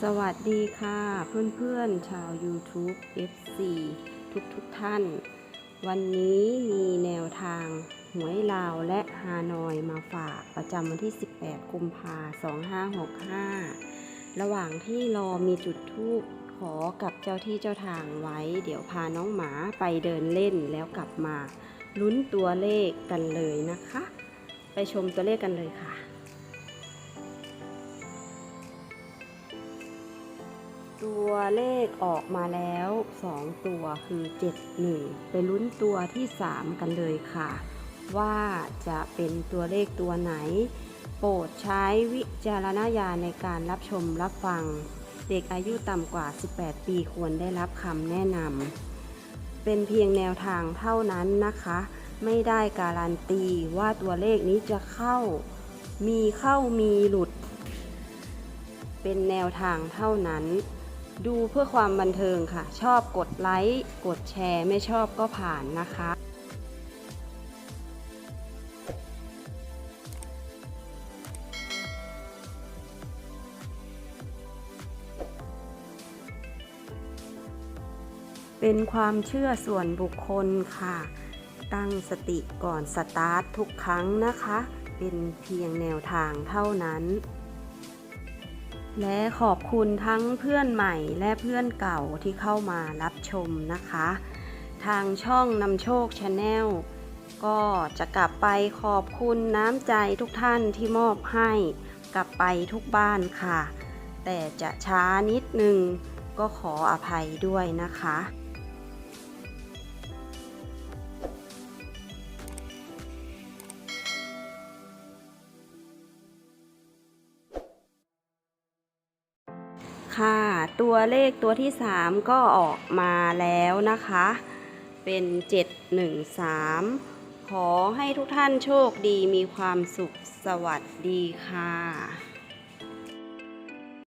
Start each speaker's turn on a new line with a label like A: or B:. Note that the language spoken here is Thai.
A: สวัสดีค่ะเพื่อนๆชาว YouTube FC ทุกทุกๆท่าน วันนี้มีแนวทางหวยลาวและฮานอยมาฝากประจำวันที่ 18 กุมภา2565 ระหว่างที่รอมีจุดทูปขอกับเจ้าที่เจ้าทางไว้ เดี๋ยวพาน้องหมาไปเดินเล่นแล้วกลับมาลุ้นตัวเลขกันเลยนะคะ ไปชมตัวเลขกันเลยค่ะ ตัวเลขออกมาแล้ว 2 ตัวคือ 71 ไปลุ้นตัวที่ 3 กันเลยค่ะ ว่าจะเป็นตัวเลขตัวไหน โปรดใช้วิจารณญาณในการรับชมรับฟัง เด็กอายุต่ำกว่า 18 ปีควรได้รับคำแนะนำเป็นเพียงแนวทางเท่านั้นนะคะ ไม่ได้การันตีว่าตัวเลขนี้จะเข้า มีเข้ามีหลุด เป็นแนวทางเท่านั้น ดูเพื่อความบันเทิงค่ะ ชอบกดไลค์กดแชร์ไม่ชอบก็ผ่านนะคะเป็นความเชื่อส่วนบุคคลค่ะ ตั้งสติก่อนสตาร์ททุกครั้งนะคะ เป็นเพียงแนวทางเท่านั้น และขอบคุณทั้งเพื่อนใหม่และเพื่อนเก่าที่เข้ามารับชมนะคะ ทางช่องนำโชคชาแนลก็จะกลับไปขอบคุณน้ำใจทุกท่านที่มอบให้กลับไปทุกบ้านค่ะ แต่จะช้านิดนึงก็ขออภัยด้วยนะคะ ค่ะ ตัวเลขตัวที่ 3 ก็ออกมาแล้วนะคะ เป็น 713 ขอให้ทุกท่านโชคดีมีความสุขสวัสดีค่ะ